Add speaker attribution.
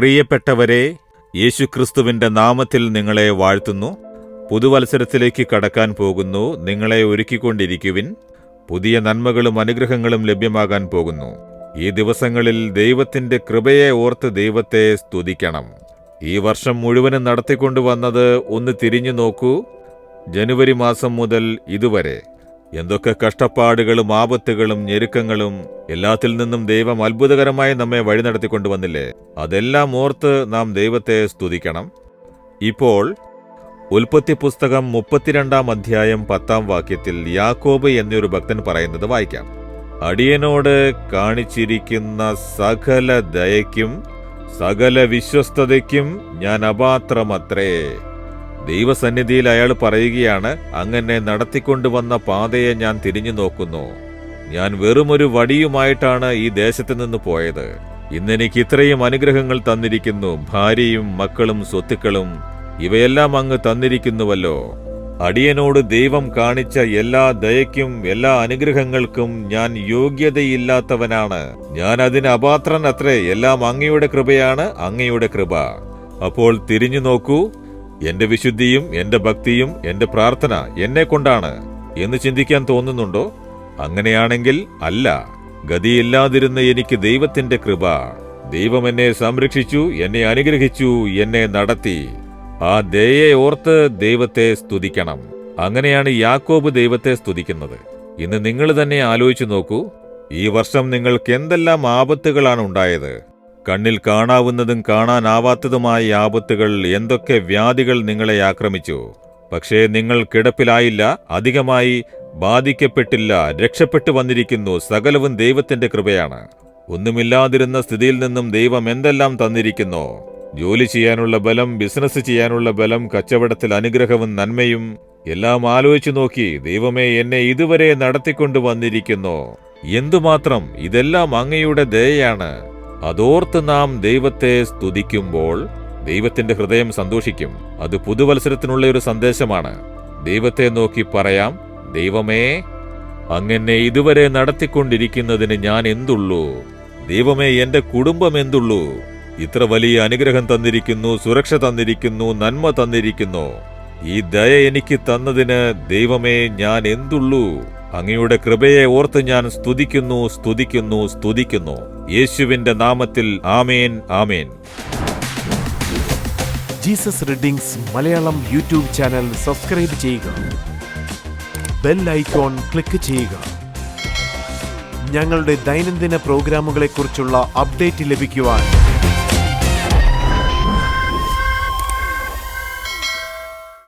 Speaker 1: പ്രിയപ്പെട്ടവരെ യേശുക്രിസ്തുവിന്റെ നാമത്തിൽ നിങ്ങളെ വാഴ്ത്തുന്നു. പുതുവത്സരത്തിലേക്ക് കടക്കാൻ പോകുന്നു. നിങ്ങളെ ഒരുക്കിക്കൊണ്ടിരിക്കുവിൻ. പുതിയ നന്മകളും അനുഗ്രഹങ്ങളും ലഭ്യമാകാൻ പോകുന്നു. ഈ ദിവസങ്ങളിൽ ദൈവത്തിന്റെ കൃപയെ ഓർത്ത് ദൈവത്തെ സ്തുതിക്കണം. ഈ വർഷം മുഴുവനും നടത്തിക്കൊണ്ടുവന്നത് ഒന്ന് തിരിഞ്ഞു നോക്കൂ. ജനുവരി മാസം മുതൽ ഇതുവരെ. എന്തൊക്കെ കഷ്ടപ്പാടുകളും ആപത്തുകളും ഞെരുക്കങ്ങളും എല്ലാത്തിൽ നിന്നും ദൈവം അത്ഭുതകരമായി നമ്മെ വഴി നടത്തിക്കൊണ്ടുവന്നില്ലേ? അതെല്ലാം ഓർത്ത് നാം ദൈവത്തെ സ്തുതിക്കണം. ഇപ്പോൾ ഉൽപ്പത്തി പുസ്തകം മുപ്പത്തിരണ്ടാം അധ്യായം പത്താം വാക്യത്തിൽ യാക്കോബ് എന്നൊരു ഭക്തൻ പറയുന്നത് വായിക്കാം. അടിയനോട് കാണിച്ചിരിക്കുന്ന സകല ദയക്കും സകല വിശ്വസ്തതയ്ക്കും ഞാൻ അപാത്രമത്രേ. ദൈവസന്നിധിയിൽ അയാൾ പറയുകയാണ് അങ്ങനെ നടത്തിക്കൊണ്ടുവന്ന പാതയെ ഞാൻ തിരിഞ്ഞു നോക്കുന്നു. ഞാൻ വെറുമൊരു വടിയുമായിട്ടാണ് ഈ ദേശത്ത് നിന്ന് പോയത്. ഇന്നെനിക്ക് ഇത്രയും അനുഗ്രഹങ്ങൾ തന്നിരിക്കുന്നു. ഭാര്യയും മക്കളും സ്വത്തുക്കളും ഇവയെല്ലാം അങ്ങ് തന്നിരിക്കുന്നുവല്ലോ. അടിയനോട് ദൈവം കാണിച്ച എല്ലാ ദയയ്ക്കും എല്ലാ അനുഗ്രഹങ്ങൾക്കും ഞാൻ യോഗ്യതയില്ലാത്തവനാണ്. ഞാൻ അതിന് അപാത്രൻ അത്രേ എല്ലാം അങ്ങയുടെ കൃപയാണ് അങ്ങയുടെ കൃപ. അപ്പോൾ തിരിഞ്ഞു നോക്കൂ എന്റെ വിശുദ്ധിയും എന്റെ ഭക്തിയും എന്റെ പ്രാർത്ഥന എന്നെ കൊണ്ടാണ് എന്ന് ചിന്തിക്കാൻ തോന്നുന്നുണ്ടോ? അങ്ങനെയാണെങ്കിൽ അല്ല. ഗതിയില്ലാതിരുന്ന എനിക്ക് ദൈവത്തിന്റെ കൃപ. ദൈവം എന്നെ സംരക്ഷിച്ചു എന്നെ അനുഗ്രഹിച്ചു എന്നെ നടത്തി. ആ ദയെ ഓർത്ത് ദൈവത്തെ സ്തുതിക്കണം. അങ്ങനെയാണ് യാക്കോബ് ദൈവത്തെ സ്തുതിക്കുന്നത്. ഇന്ന് നിങ്ങൾ തന്നെ ആലോചിച്ചു നോക്കൂ ഈ വർഷം നിങ്ങൾക്ക് എന്തെല്ലാം ആപത്തുകളാണ് ഉണ്ടായത്? കണ്ണിൽ കാണാവുന്നതും കാണാനാവാത്തതുമായ ആപത്തുകൾ എന്തൊക്കെ വ്യാധികൾ നിങ്ങളെ ആക്രമിച്ചു? പക്ഷേ നിങ്ങൾ കിടപ്പിലായില്ല അധികമായി ബാധിക്കപ്പെട്ടില്ല രക്ഷപ്പെട്ടു വന്നിരിക്കുന്നു സകലവും ദൈവത്തിന്റെ കൃപയാണ്. ഒന്നുമില്ലാതിരുന്ന സ്ഥിതിയിൽ നിന്നും ദൈവം എന്തെല്ലാം തന്നിരിക്കുന്നു? ജോലി ചെയ്യാനുള്ള ബലം ബിസിനസ് ചെയ്യാനുള്ള ബലം കച്ചവടത്തിൽ അനുഗ്രഹവും നന്മയും എല്ലാം ആലോചിച്ചു നോക്കി ദൈവമേ എന്നെ ഇതുവരെ നടത്തിക്കൊണ്ടു വന്നിരിക്കുന്നു. എന്തുമാത്രം? ഇതെല്ലാം അങ്ങയുടെ ദയയാണ്. അതോർത്ത് നാം ദൈവത്തെ സ്തുതിക്കുമ്പോൾ ദൈവത്തിന്റെ ഹൃദയം സന്തോഷിക്കും. അത് പുതുവത്സരത്തിനുള്ള ഒരു സന്ദേശമാണ്. ദൈവത്തെ നോക്കി പറയാം ദൈവമേ അങ്ങനെ ഇതുവരെ നടത്തിക്കൊണ്ടിരിക്കുന്നതിന് ഞാൻ എന്തുള്ളൂ? ദൈവമേ എന്റെ കുടുംബം എന്തുള്ളൂ? ഇത്ര വലിയ അനുഗ്രഹം തന്നിരിക്കുന്നു സുരക്ഷ തന്നിരിക്കുന്നു നന്മ തന്നിരിക്കുന്നു. ഈ ദയ എനിക്ക് തന്നതിന് ദൈവമേ ഞാൻ എന്തുള്ളൂ? അങ്ങയുടെ കൃപയെ ഓർത്ത് ഞാൻ സ്തുതിക്കുന്നു സ്തുതിക്കുന്നു സ്തുതിക്കുന്നു. യേശുവിന്റെ നാമത്തിൽ ആമേൻ ആമേൻ.
Speaker 2: Jesus readings Malayalam YouTube channel subscribe ചെയ്യുക. ബെൽ ഐക്കോൺ ക്ലിക്ക് ചെയ്യുക. ഞങ്ങളുടെ ദൈനംദിന പ്രോഗ്രാമുകളെക്കുറിച്ചുള്ള അപ്ഡേറ്റ് ലഭിക്കുവാൻ